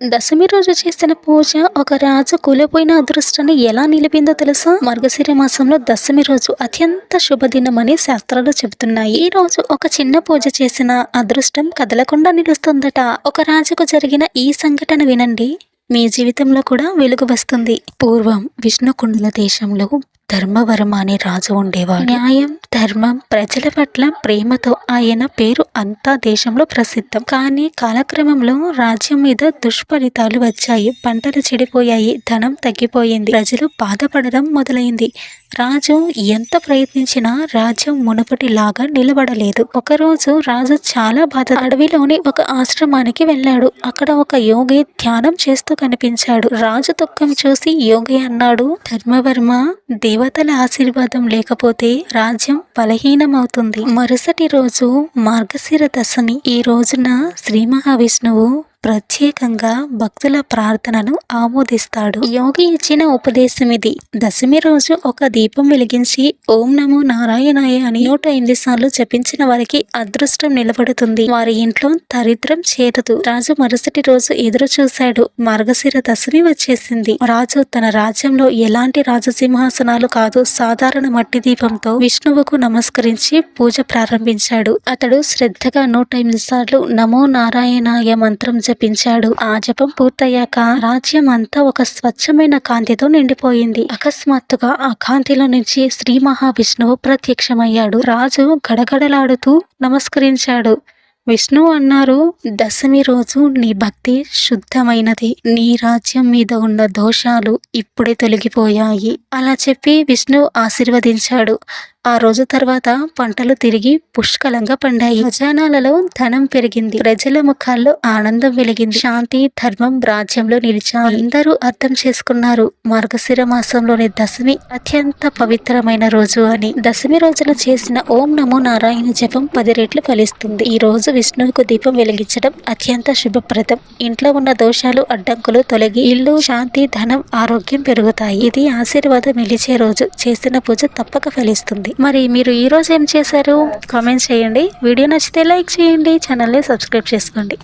దశమి రోజు చేసిన పూజ ఒక రాజు కూలిపోయిన అదృష్టాన్ని ఎలా నిలిపిందో తెలుసా? మార్గశిర మాసంలో దశమి రోజు అత్యంత శుభదినమని శాస్త్రాలు చెబుతున్నాయి. ఈ రోజు ఒక చిన్న పూజ చేసిన అదృష్టం కదలకుండా నిలుస్తుందట. ఒక రాజుకు జరిగిన ఈ సంఘటన వినండి. మీ జీవితంలో కూడా వెలుగు వస్తుంది. పూర్వం విష్ణుకుండుల దేశంలో ధర్మవరం అనే రాజు ఉండేవాడు. న్యాయం ధర్మం ప్రజల పట్ల ప్రేమతో ఆయన పేరు అంతా దేశంలో ప్రసిద్ధం. కానీ కాలక్రమంలో రాజ్యం మీద దుష్ఫలితాలు వచ్చాయి. పంటలు చెడిపోయాయి. ధనం తగ్గిపోయింది. ప్రజలు బాధపడడం మొదలైంది. రాజు ఎంత ప్రయత్నించినా రాజ్యం మునుపటిలాగా నిలబడలేదు. ఒకరోజు రాజు చాలా బాధ. అడవిలోని ఒక ఆశ్రమానికి వెళ్ళాడు. అక్కడ ఒక యోగి ధ్యానం చేస్తూ కనిపించాడు. రాజు దుఃఖం చూసి యోగి అన్నాడు ధర్మవర్మ దేవతల ఆశీర్వాదం లేకపోతే రాజ్యం బలహీనమవుతుంది. మరుసటి రోజు మార్గశిర దశమి. ఈ రోజున శ్రీ మహావిష్ణువు ప్రత్యేకంగా భక్తుల ప్రార్థనను ఆమోదిస్తాడు. యోగి ఇచ్చిన ఉపదేశం ఇది. దశమి రోజు ఒక దీపం వెలిగించి ఓం నమో నారాయణాయ అని నూట ఎనిమిది సార్లు జపించిన వారికి అదృష్టం నిలబడుతుంది. వారి ఇంట్లో దరిద్రం చేరదు. రాజు మరుసటి రోజు ఎదురు చూశాడు. మార్గశిర దశమి వచ్చేసింది. రాజు తన రాజ్యంలో ఎలాంటి రాజసింహాసనాలు కాదు సాధారణ మట్టి దీపంతో విష్ణువుకు నమస్కరించి పూజ ప్రారంభించాడు. అతడు శ్రద్ధగా నూట ఎనిమిది సార్లు నమో నారాయణాయ మంత్రం జపించాడు ఆ జపం పూర్తయ్యాక రాజ్యం అంతా ఒక స్వచ్ఛమైన కాంతితో నిండిపోయింది. అకస్మాత్తుగా ఆ కాంతిలో నుంచి శ్రీ మహావిష్ణువు ప్రత్యక్షమయ్యాడు. రాజు గడగడలాడుతూ నమస్కరించాడు. విష్ణు అన్నారు దశమి రోజు నీ భక్తి శుద్ధమైనది. నీ రాజ్యం మీద ఉన్న దోషాలు ఇప్పుడే తొలగిపోయాయి. అలా చెప్పి విష్ణు ఆశీర్వదించాడు. ఆ రోజు తర్వాత పంటలు తిరిగి పుష్కలంగా పండాయి. ఖజానాలలో ధనం పెరిగింది. ప్రజల ముఖాల్లో ఆనందం వెలిగింది. శాంతి ధర్మం రాజ్యంలో నిలిచాయి. అందరూ అర్థం చేసుకున్నారు. మార్గశిర మాసంలోని దశమి అత్యంత పవిత్రమైన రోజు అని. దశమి రోజున చేసిన ఓం నమో నారాయణ జపం పది రెట్లు ఫలిస్తుంది. ఈ రోజు విష్ణువుకు దీపం వెలిగించడం అత్యంత శుభప్రదం. ఇంట్లో ఉన్న దోషాలు అడ్డంకులు తొలగి ఇల్లు శాంతి ధనం ఆరోగ్యం పెరుగుతాయి. ఇది ఆశీర్వాదం నిలిచే రోజు. చేసిన పూజ తప్పక ఫలిస్తుంది. మరి మీరు ఈరోజు ఏం చేశారు? కామెంట్స్ చేయండి. వీడియో నచ్చితే లైక్ చేయండి. ఛానల్ని సబ్స్క్రైబ్ చేసుకోండి.